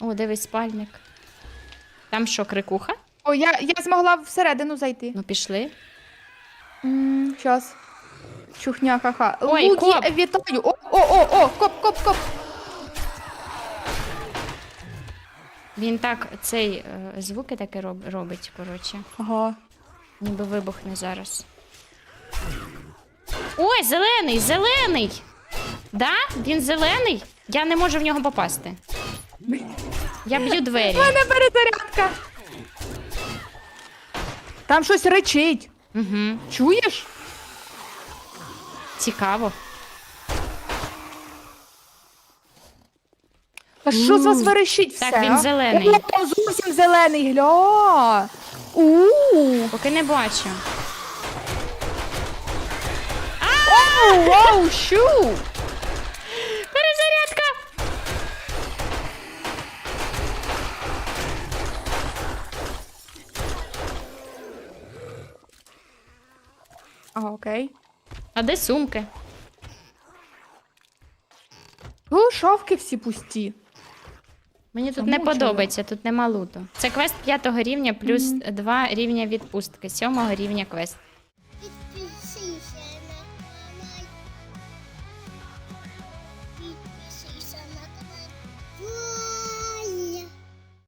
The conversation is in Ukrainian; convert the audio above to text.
О, дивись, спальник. Там що, крикуха? О, я, я змогла всередину зайти. Ну, пішли. М, Щас. Чухня, ха-ха. Ой, Луки, коп. вітаю. О, о, о, о, коп, коп, коп. Він так цей е, звуки таке роб, робить, коротше. Ага. Ніби вибухне зараз. Ой, зелений, зелений! Да? Він зелений? Я не можу в нього попасти. Я б'ю двері. У мене перезарядка. Там щось речить. Угу. Чуєш? Цікаво. Та що з вас верещить все? Так, він а? зелений. О, зовсім зелений, гля. у Поки не бачу. Оу, вау, щу. Перезарядка! Ага, окей. А де сумки? О, шафки всі пусті. Мені тут Тому не чого? подобається, тут нема луту. Це квест п'ятого рівня плюс два рівня відпустки, сьомого рівня квест. Підпишися на